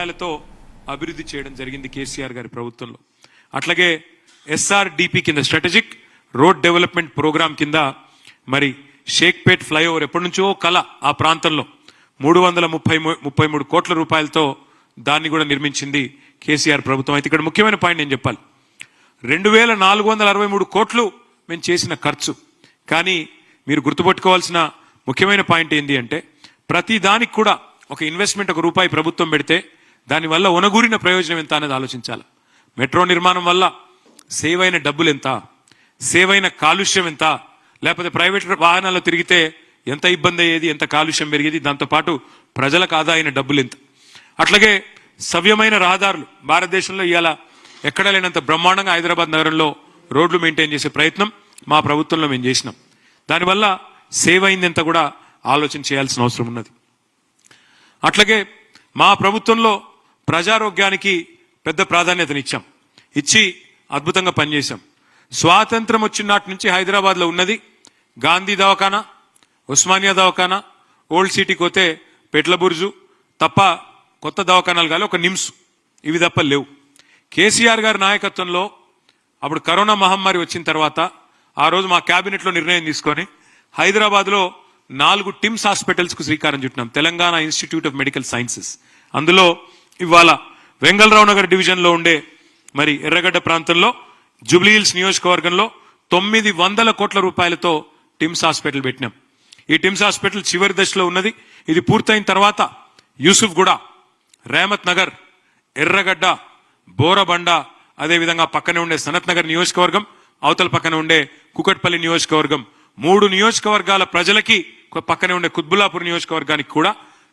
రూపాయలతో అభివృద్ధి చేయడం జరిగింది కేసీఆర్ గారి ప్రభుత్వంలో. అట్లాగే ఎస్ఆర్డిపి కింద స్ట్రాటజిక్ రోడ్ డెవలప్మెంట్ ప్రోగ్రామ్ కింద మరి షేక్పేట్ ఫ్లైఓవర్ ఎప్పటి నుంచో కల ఆ ప్రాంతంలో మూడు వందల ముప్పై ముప్పై మూడు కోట్ల రూపాయలతో దాన్ని కూడా నిర్మించింది కేసీఆర్ ప్రభుత్వం. అయితే ఇక్కడ ముఖ్యమైన పాయింట్ నేను చెప్పాలి. రెండు వేల నాలుగు వందల అరవై మూడు కోట్లు మేము చేసిన ఖర్చు. కానీ మీరు గుర్తుపెట్టుకోవాల్సిన ముఖ్యమైన పాయింట్ ఏంటి అంటే ప్రతి దానికి కూడా ఒక ఇన్వెస్ట్మెంట్ ఒక రూపాయి ప్రభుత్వం పెడితే దానివల్ల ఒనగూరిన ప్రయోజనం ఎంత అనేది ఆలోచించాలి. మెట్రో నిర్మాణం వల్ల సేవ్ అయిన డబ్బులు ఎంత? సేవ్ అయిన కాలుష్యం ఎంత? లేకపోతే ప్రైవేట్ వాహనాల్లో తిరిగితే ఎంత ఇబ్బంది అయ్యేది? ఎంత కాలుష్యం పెరిగేది? దాంతోపాటు ప్రజలకు ఆదా అయిన డబ్బులు ఎంత? అట్లాగే సవ్యమైన రహదారులు. భారతదేశంలో ఇవాళ ఎక్కడ లేనంత బ్రహ్మాండంగా హైదరాబాద్ నగరంలో రోడ్లు మెయింటైన్ చేసే ప్రయత్నం మా ప్రభుత్వంలో మేము చేసినాం. దానివల్ల సేవ్ అయిందంత కూడా ఆలోచన చేయాల్సిన అవసరం ఉన్నది. అట్లాగే మా ప్రభుత్వంలో ప్రజారోగ్యానికి పెద్ద ప్రాధాన్యతనిచ్చాం. ఇచ్చి అద్భుతంగా పనిచేశాం. స్వాతంత్రం వచ్చిన నాటి నుంచి హైదరాబాద్లో ఉన్నది గాంధీ దవాఖానా ఉస్మానియా దవాఖానా ఓల్డ్ సిటీకి పోతే పెట్ల బుర్జు తప్ప కొత్త దవాఖానాలు కానీ ఒక నిమ్స్. ఇవి తప్ప లేవు. కేసీఆర్ గారి నాయకత్వంలో అప్పుడు కరోనా మహమ్మారి వచ్చిన తర్వాత ఆ రోజు మా క్యాబినెట్లో నిర్ణయం తీసుకొని హైదరాబాద్లో నాలుగు టిమ్స్ హాస్పిటల్స్కు శ్రీకారం చుట్టినాం. Telangana institute of medical sciences. అందులో ఇవాళ వెంగళరావు నగర్ డివిజన్లో ఉండే మరి ఎర్రగడ్డ ప్రాంతంలో జూబ్లీహిల్స్ నియోజకవర్గంలో తొమ్మిది వందల కోట్ల రూపాయలతో టిమ్స్ హాస్పిటల్ పెట్టినాం. ఈ టిమ్స్ హాస్పిటల్ చివరి దశలో ఉన్నది. ఇది పూర్తయిన తర్వాత యూసుఫ్ గూడ రేమత్ నగర్ ఎర్రగడ్డ బోరబండ అదేవిధంగా పక్కనే ఉండే సనత్ నగర్ నియోజకవర్గం అవతల పక్కన ఉండే కుకట్పల్లి నియోజకవర్గం. మూడు నియోజకవర్గాల ప్రజలకి పక్కనే ఉండే కుత్బులాపూర్ నియోజకవర్గానికి కూడా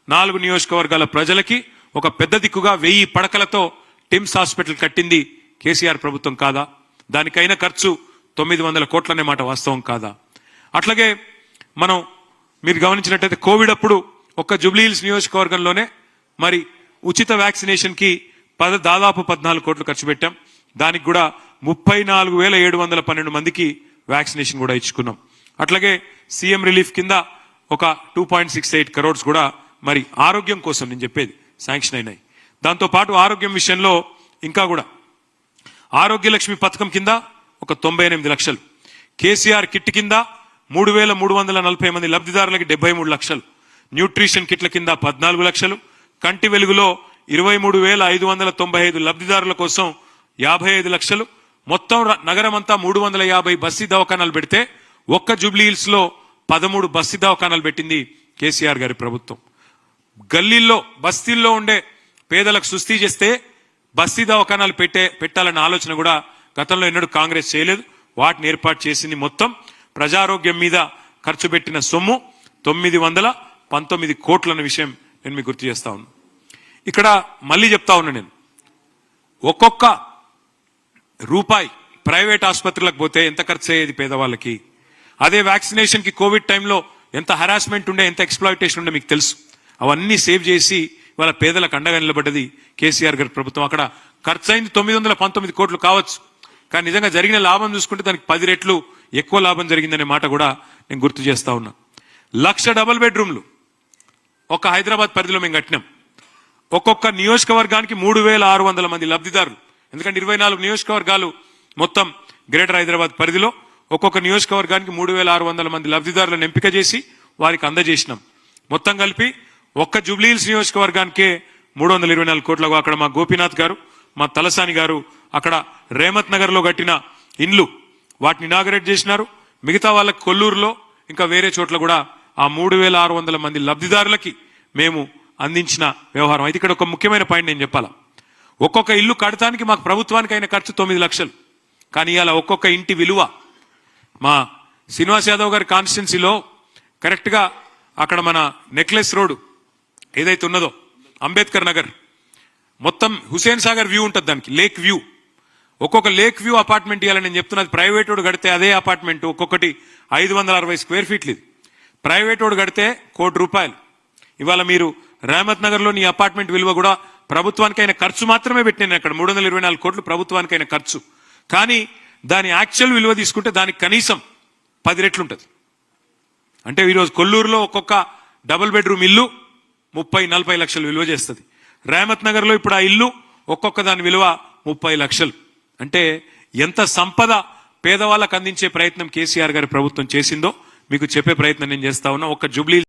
నాలుగు నియోజకవర్గాల ప్రజలకి ఒక పెద్ద దిక్కుగా వెయ్యి పడకలతో టిమ్స్ హాస్పిటల్ కట్టింది కేసీఆర్ ప్రభుత్వం కాదా? దానికైన ఖర్చు తొమ్మిది వందల కోట్లనే మాట వాస్తవం కాదా? అట్లాగే మనం మీరు గమనించినట్టయితే కోవిడ్ అప్పుడు ఒక్క జూబ్లీహిల్స్ నియోజకవర్గంలోనే మరి ఉచిత వ్యాక్సినేషన్కి పద దాదాపు పద్నాలుగు కోట్లు ఖర్చు పెట్టాం. దానికి కూడా ముప్పై నాలుగు వేల ఏడు వందల పన్నెండు మందికి వ్యాక్సినేషన్ కూడా ఇచ్చుకున్నాం. అట్లాగే సీఎం రిలీఫ్ కింద ఒక two point six eight crores కూడా మరి ఆరోగ్యం కోసం నేను చెప్పేది. శాంక్షన్ అయినాయి దాంతో పాటు ఆరోగ్యం విషయంలో ఇంకా కూడా. ఆరోగ్య లక్ష్మి పథకం కింద ఒక తొంభై ఎనిమిది లక్షలు. కేసీఆర్ కిట్ కింద మూడు వేల మూడు వందల నలభై మంది లబ్ధిదారులకి డెబ్బై మూడు లక్షలు. న్యూట్రిషన్ కిట్ల కింద పద్నాలుగు లక్షలు. కంటి వెలుగులో ఇరవై మూడు వేల ఐదు వందల తొంభై ఐదు లబ్ధిదారుల కోసం యాభై ఐదు లక్షలు. మొత్తం నగరమంతా నగరం అంతా మూడు వందల యాభై బస్సీ దవాఖానాలు పెడితే ఒక్క జూబ్లీ హిల్స్లో పదమూడు బస్సీ దవాఖానాలు పెట్టింది కేసీఆర్ గారి ప్రభుత్వం. గల్లీల్లో బస్తీల్లో ఉండే పేదలకు సుస్థి చేస్తే బస్తీ దవాఖానాలు పెట్టే పెట్టాలన్న ఆలోచన కూడా గతంలో ఎన్నడూ కాంగ్రెస్ చేయలేదు. వాటిని ఏర్పాటు చేసింది మొత్తం ప్రజారోగ్యం మీద ఖర్చు పెట్టిన సొమ్ము తొమ్మిది వందల పంతొమ్మిది కోట్లన్న విషయం నేను మీకు గుర్తు చేస్తా ఉన్నాను ఇక్కడ మళ్ళీ చెప్తా ఉన్నా నేను. ఒక్కొక్క రూపాయి ప్రైవేట్ ఆసుపత్రులకు పోతే ఎంత ఖర్చు అయ్యేది పేదవాళ్ళకి? అదే వ్యాక్సినేషన్కి కోవిడ్ టైంలో ఎంత హరాస్మెంట్ ఉండే ఎంత ఎక్స్ప్లాయిటేషన్ ఉండే మీకు తెలుసు. అవన్నీ సేవ్ చేసి వాళ్ళ పేదలకు అండగా నిలబడ్డది కేసీఆర్ గారి ప్రభుత్వం. అక్కడ ఖర్చు అయింది తొమ్మిది వందల పంతొమ్మిది కోట్లు కావచ్చు. కానీ నిజంగా జరిగిన లాభం చూసుకుంటే దానికి పది రెట్లు ఎక్కువ లాభం జరిగిందనే మాట కూడా నేను గుర్తు చేస్తా ఉన్నా. లక్ష డబల్ బెడ్రూమ్లు. ఒక హైదరాబాద్ పరిధిలో మేము కట్టినాం. ఒక్కొక్క నియోజకవర్గానికి మూడు వేల ఆరు వందల మంది లబ్ధిదారులు. ఎందుకంటే ఇరవై నాలుగు నియోజకవర్గాలు మొత్తం గ్రేటర్ హైదరాబాద్ పరిధిలో ఒక్కొక్క నియోజకవర్గానికి మూడు వేల ఆరు వందల మంది లబ్ధిదారులను ఎంపిక చేసి వారికి అందజేసినాం. మొత్తం కలిపి ఒక్క జూబ్లీహిల్స్ నియోజకవర్గానికే మూడు వందల ఇరవై నాలుగు కోట్లకు అక్కడ మా గోపీనాథ్ గారు మా తలసాని గారు అక్కడ రేమత్ నగర్లో కట్టిన ఇండ్లు వాటిని ఇనాగరేట్ చేసినారు. మిగతా వాళ్ళకి కొల్లూరులో ఇంకా వేరే చోట్ల కూడా ఆ మూడు వేల ఆరు వందల మంది లబ్ధిదారులకి మేము అందించిన వ్యవహారం. అయితే ఇక్కడ ఒక ముఖ్యమైన పాయింట్ నేను చెప్పాలా? ఒక్కొక్క ఇల్లు కడటానికి మాకు ప్రభుత్వానికి అయిన ఖర్చు తొమ్మిది లక్షలు. కానీ ఇవాళ ఒక్కొక్క ఇంటి విలువ మా శ్రీనివాస్ యాదవ్ గారి కాన్స్టిట్యున్సీలో కరెక్ట్గా అక్కడ మన నెక్లెస్ రోడ్ ఏదైతే ఉన్నదో అంబేద్కర్ నగర్. మొత్తం హుసేన్ సాగర్ వ్యూ ఉంటుంది దానికి లేక్ వ్యూ. ఒక్కొక్క లేక్ వ్యూ అపార్ట్మెంట్ ఇవ్వాలని నేను చెప్తున్నది ప్రైవేట్ వాడు కడితే అదే అపార్ట్మెంట్ ఒక్కొక్కటి ఐదు వందల అరవై స్క్వేర్ ఫీట్లు ఇది. ప్రైవేట్ వాడు కడితే కోటి రూపాయలు. ఇవాళ మీరు రహమత్ నగర్లో నీ అపార్ట్మెంట్ విలువ కూడా ప్రభుత్వానికైన ఖర్చు మాత్రమే పెట్టినాను అక్కడ మూడు వందల ఇరవై నాలుగు కోట్లు ప్రభుత్వానికైన ఖర్చు. కానీ దాని యాక్చువల్ విలువ తీసుకుంటే దానికి కనీసం పది రెట్లు ఉంటుంది. అంటే ఈరోజు కొల్లూరులో ఒక్కొక్క డబుల్ బెడ్రూమ్ ఇల్లు ముప్పై నలభై లక్షలు విలువ చేస్తుంది. రేమత్ నగర్లో ఇప్పుడు ఆ ఇల్లు ఒక్కొక్క దాని విలువ ముప్పై లక్షలు. అంటే ఎంత సంపద పేదవాళ్ళకు అందించే ప్రయత్నం కేసీఆర్ గారి ప్రభుత్వం చేసిందో మీకు చెప్పే ప్రయత్నం నేను చేస్తా ఉన్నా. ఒక్క జూబ్లీ